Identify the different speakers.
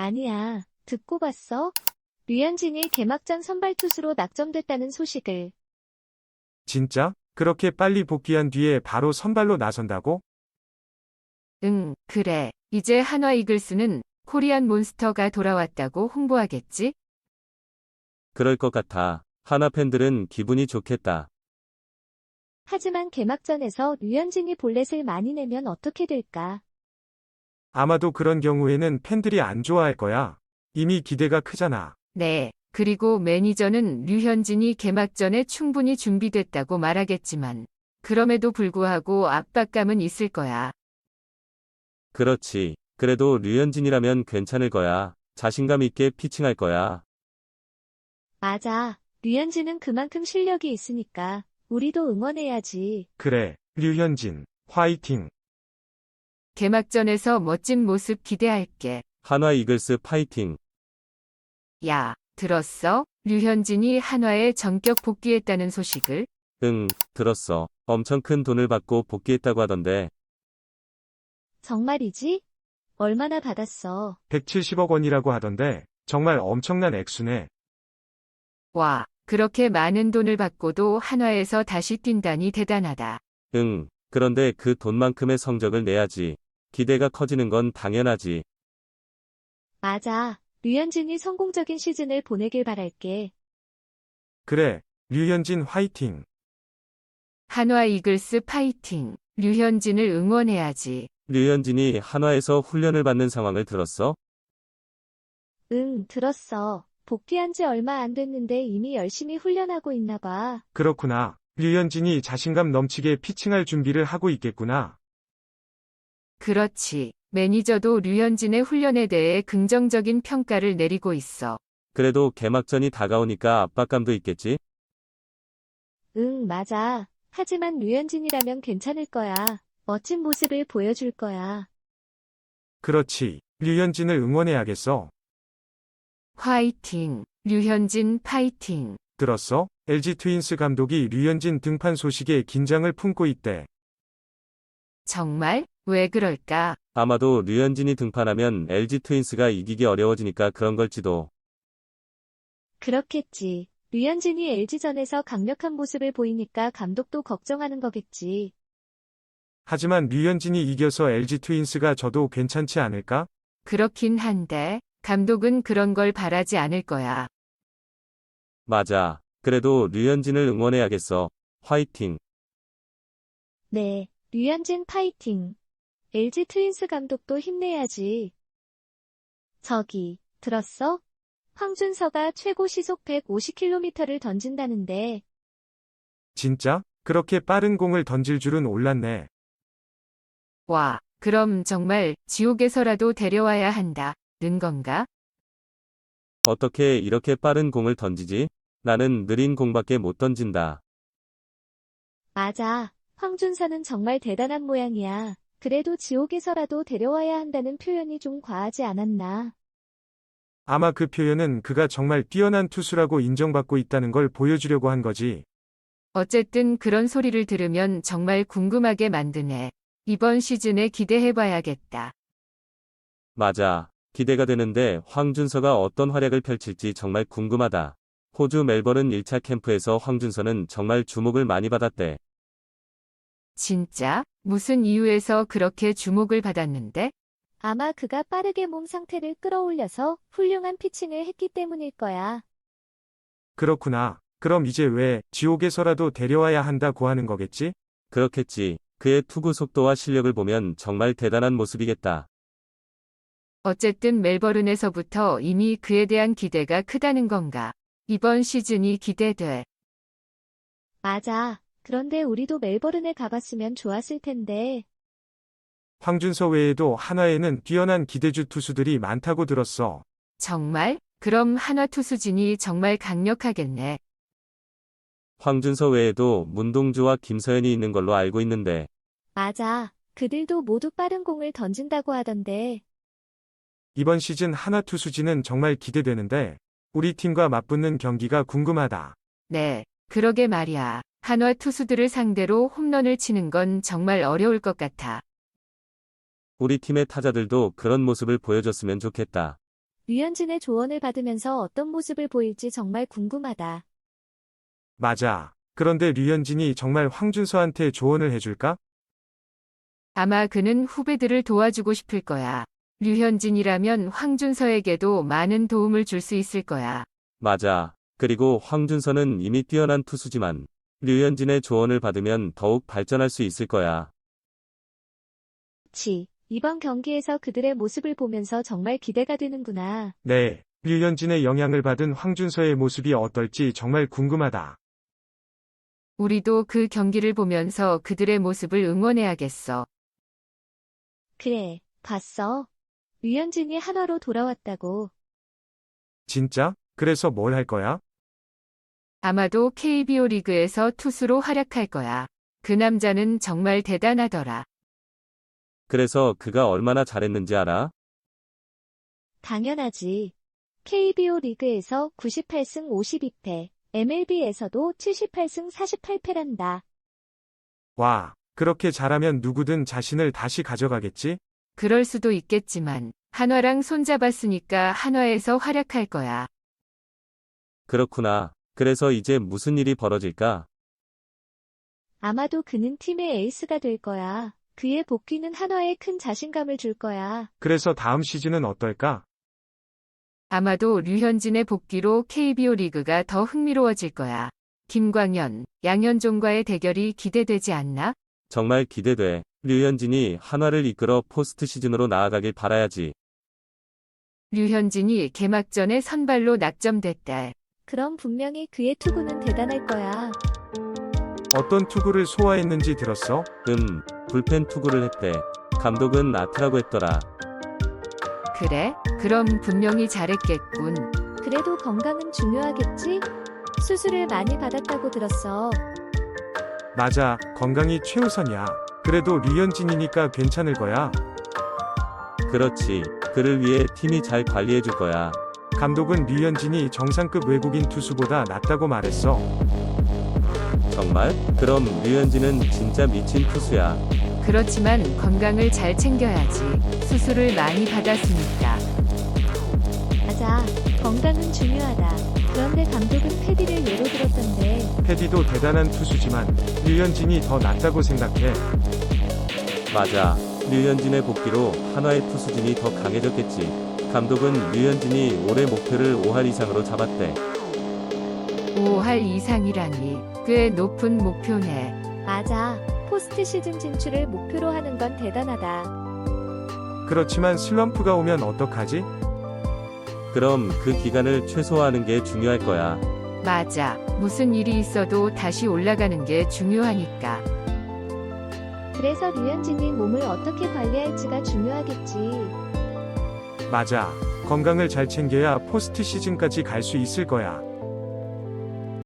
Speaker 1: 아니야. 듣고 봤어? 류현진이 개막전 선발 투수로 낙점됐다는 소식을.
Speaker 2: 진짜? 그렇게 빨리 복귀한 뒤에 바로 선발로 나선다고?
Speaker 3: 응, 그래. 이제 한화 이글스는 코리안 몬스터가 돌아왔다고 홍보하겠지?
Speaker 4: 그럴 것 같아. 하나 팬들은 기분이 좋겠다.
Speaker 1: 하지만 개막전에서 류현진이 볼넷을 많이 내면 어떻게 될까?
Speaker 2: 아마도 그런 경우에는 팬들이 안 좋아할 거야. 이미 기대가 크잖아.
Speaker 3: 네. 그리고 매니저는 류현진이 개막전에 충분히 준비됐다고 말하겠지만, 그럼에도 불구하고 압박감은 있을 거야.
Speaker 4: 그렇지. 그래도 류현진이라면 괜찮을 거야. 자신감 있게 피칭할 거야.
Speaker 1: 맞아. 류현진은 그만큼 실력이 있으니까 우리도 응원해야지.
Speaker 2: 그래, 류현진, 화이팅.
Speaker 3: 개막전에서 멋진 모습 기대할게.
Speaker 4: 한화 이글스 파이팅.
Speaker 3: 야, 들었어? 류현진이 한화에 전격 복귀했다는 소식을?
Speaker 4: 응, 들었어. 엄청 큰 돈을 받고 복귀했다고 하던데.
Speaker 1: 정말이지? 얼마나 받았어?
Speaker 2: 170억 원이라고 하던데, 정말 엄청난 액수네.
Speaker 3: 와, 그렇게 많은 돈을 받고도 한화에서 다시 뛴다니 대단하다.
Speaker 4: 응, 그런데 그 돈만큼의 성적을 내야지. 기대가 커지는 건 당연하지.
Speaker 1: 맞아. 류현진이 성공적인 시즌을 보내길 바랄게.
Speaker 2: 그래, 류현진 화이팅.
Speaker 3: 한화 이글스 파이팅. 류현진을 응원해야지.
Speaker 4: 류현진이 한화에서 훈련을 받는 상황을 들었어?
Speaker 1: 응, 들었어. 복귀한 지 얼마 안 됐는데 이미 열심히 훈련하고 있나 봐.
Speaker 2: 그렇구나. 류현진이 자신감 넘치게 피칭할 준비를 하고 있겠구나.
Speaker 3: 그렇지. 매니저도 류현진의 훈련에 대해 긍정적인 평가를 내리고 있어.
Speaker 4: 그래도 개막전이 다가오니까 압박감도 있겠지?
Speaker 1: 응, 맞아. 하지만 류현진이라면 괜찮을 거야. 멋진 모습을 보여줄 거야.
Speaker 2: 그렇지. 류현진을 응원해야겠어.
Speaker 3: 화이팅. 류현진 파이팅.
Speaker 2: 들었어? LG 트윈스 감독이 류현진 등판 소식에 긴장을 품고 있대.
Speaker 3: 정말? 왜 그럴까?
Speaker 4: 아마도 류현진이 등판하면 LG 트윈스가 이기기 어려워지니까 그런 걸지도.
Speaker 1: 그렇겠지. 류현진이 LG전에서 강력한 모습을 보이니까 감독도 걱정하는 거겠지.
Speaker 2: 하지만 류현진이 이겨서 LG 트윈스가 져도 괜찮지 않을까?
Speaker 3: 그렇긴 한데, 감독은 그런 걸 바라지 않을 거야.
Speaker 4: 맞아. 그래도 류현진을 응원해야겠어. 화이팅.
Speaker 1: 네, 류현진 파이팅. LG 트윈스 감독도 힘내야지. 저기, 들었어? 황준서가 최고 시속 150km를 던진다는데,
Speaker 2: 진짜? 그렇게 빠른 공을 던질 줄은 몰랐네.
Speaker 3: 와, 그럼 정말 지옥에서라도 데려와야 한다. 는 건가?
Speaker 4: 어떻게 이렇게 빠른 공을 던지지? 나는 느린 공밖에 못 던진다.
Speaker 1: 맞아. 황준서는 정말 대단한 모양이야. 그래도 지옥에서라도 데려와야 한다는 표현이 좀 과하지 않았나.
Speaker 2: 아마 그 표현은 그가 정말 뛰어난 투수라고 인정받고 있다는 걸 보여주려고 한 거지.
Speaker 3: 어쨌든 그런 소리를 들으면 정말 궁금하게 만드네. 이번 시즌에 기대해봐야겠다.
Speaker 4: 맞아. 기대가 되는데 황준서가 어떤 활약을 펼칠지 정말 궁금하다. 호주 멜버른 1차 캠프에서 황준서는 정말 주목을 많이 받았대.
Speaker 3: 진짜? 무슨 이유에서 그렇게 주목을 받았는데?
Speaker 1: 아마 그가 빠르게 몸 상태를 끌어올려서 훌륭한 피칭을 했기 때문일 거야.
Speaker 2: 그렇구나. 그럼 이제 왜 지옥에서라도 데려와야 한다고 하는 거겠지?
Speaker 4: 그렇겠지. 그의 투구 속도와 실력을 보면 정말 대단한 모습이겠다.
Speaker 3: 어쨌든 멜버른에서부터 이미 그에 대한 기대가 크다는 건가? 이번 시즌이 기대돼.
Speaker 1: 맞아. 그런데 우리도 멜버른에 가봤으면 좋았을 텐데.
Speaker 2: 황준서 외에도 한화에는 뛰어난 기대주 투수들이 많다고 들었어.
Speaker 3: 정말? 그럼 한화 투수진이 정말 강력하겠네.
Speaker 4: 황준서 외에도 문동주와 김서연이 있는 걸로 알고 있는데
Speaker 1: 맞아. 그들도 모두 빠른 공을 던진다고 하던데.
Speaker 2: 이번 시즌 한화 투수진은 정말 기대되는데, 우리 팀과 맞붙는 경기가 궁금하다.
Speaker 3: 네, 그러게 말이야. 한화 투수들을 상대로 홈런을 치는 건 정말 어려울 것 같아.
Speaker 4: 우리 팀의 타자들도 그런 모습을 보여줬으면 좋겠다.
Speaker 1: 류현진의 조언을 받으면서 어떤 모습을 보일지 정말 궁금하다.
Speaker 2: 맞아. 그런데 류현진이 정말 황준서한테 조언을 해줄까?
Speaker 3: 아마 그는 후배들을 도와주고 싶을 거야. 류현진이라면 황준서에게도 많은 도움을 줄 수 있을 거야.
Speaker 4: 맞아. 그리고 황준서는 이미 뛰어난 투수지만 류현진의 조언을 받으면 더욱 발전할 수 있을 거야.
Speaker 1: 치, 이번 경기에서 그들의 모습을 보면서 정말 기대가 되는구나.
Speaker 2: 네. 류현진의 영향을 받은 황준서의 모습이 어떨지 정말 궁금하다.
Speaker 3: 우리도 그 경기를 보면서 그들의 모습을 응원해야겠어.
Speaker 1: 그래, 봤어. 류현진이 한화로 돌아왔다고.
Speaker 2: 진짜? 그래서 뭘 할 거야?
Speaker 3: 아마도 KBO 리그에서 투수로 활약할 거야. 그 남자는 정말 대단하더라.
Speaker 4: 그래서 그가 얼마나 잘했는지 알아?
Speaker 1: 당연하지. KBO 리그에서 98승 52패, MLB에서도 78승 48패란다.
Speaker 2: 와, 그렇게 잘하면 누구든 자신을 다시 가져가겠지?
Speaker 3: 그럴 수도 있겠지만 한화랑 손잡았으니까 한화에서 활약할 거야.
Speaker 4: 그렇구나. 그래서 이제 무슨 일이 벌어질까?
Speaker 1: 아마도 그는 팀의 에이스가 될 거야. 그의 복귀는 한화에 큰 자신감을 줄 거야.
Speaker 2: 그래서 다음 시즌은 어떨까?
Speaker 3: 아마도 류현진의 복귀로 KBO 리그가 더 흥미로워질 거야. 김광현, 양현종과의 대결이 기대되지 않나?
Speaker 4: 정말 기대돼. 류현진이 한화를 이끌어 포스트 시즌으로 나아가길 바라야지.
Speaker 3: 류현진이 개막전에 선발로 낙점됐다.
Speaker 1: 그럼 분명히 그의 투구는 대단할 거야.
Speaker 2: 어떤 투구를 소화했는지 들었어?
Speaker 4: 음, 불펜 투구를 했대. 감독은 나트라고 했더라.
Speaker 3: 그래? 그럼 분명히 잘했겠군.
Speaker 1: 그래도 건강은 중요하겠지? 수술을 많이 받았다고 들었어.
Speaker 2: 맞아. 건강이 최우선이야. 그래도 류현진이니까 괜찮을 거야.
Speaker 4: 그렇지. 그를 위해 팀이 잘 관리해 줄 거야.
Speaker 2: 감독은 류현진이 정상급 외국인 투수보다 낫다고 말했어.
Speaker 4: 정말? 그럼 류현진은 진짜 미친 투수야.
Speaker 3: 그렇지만 건강을 잘 챙겨야지. 수술을 많이 받았으니까.
Speaker 1: 맞아. 건강은 중요하다.
Speaker 2: 패디도 대단한 투수지만 류현진이 더 낫다고 생각해.
Speaker 4: 맞아. 류현진의 복귀로 한화의 투수진이 더 강해졌겠지. 감독은 류현진이 올해 목표를 5할 이상으로 잡았대.
Speaker 3: 5할 이상이라니 꽤 높은 목표네.
Speaker 1: 맞아. 포스트 시즌 진출을 목표로 하는 건 대단하다.
Speaker 2: 그렇지만 슬럼프가 오면 어떡하지?
Speaker 4: 그럼 그 기간을 최소화하는 게 중요할 거야.
Speaker 3: 맞아. 무슨 일이 있어도 다시 올라가는 게 중요하니까.
Speaker 1: 그래서 류현진이 몸을 어떻게 관리할지가 중요하겠지.
Speaker 2: 맞아. 건강을 잘 챙겨야 포스트 시즌까지 갈 수 있을 거야.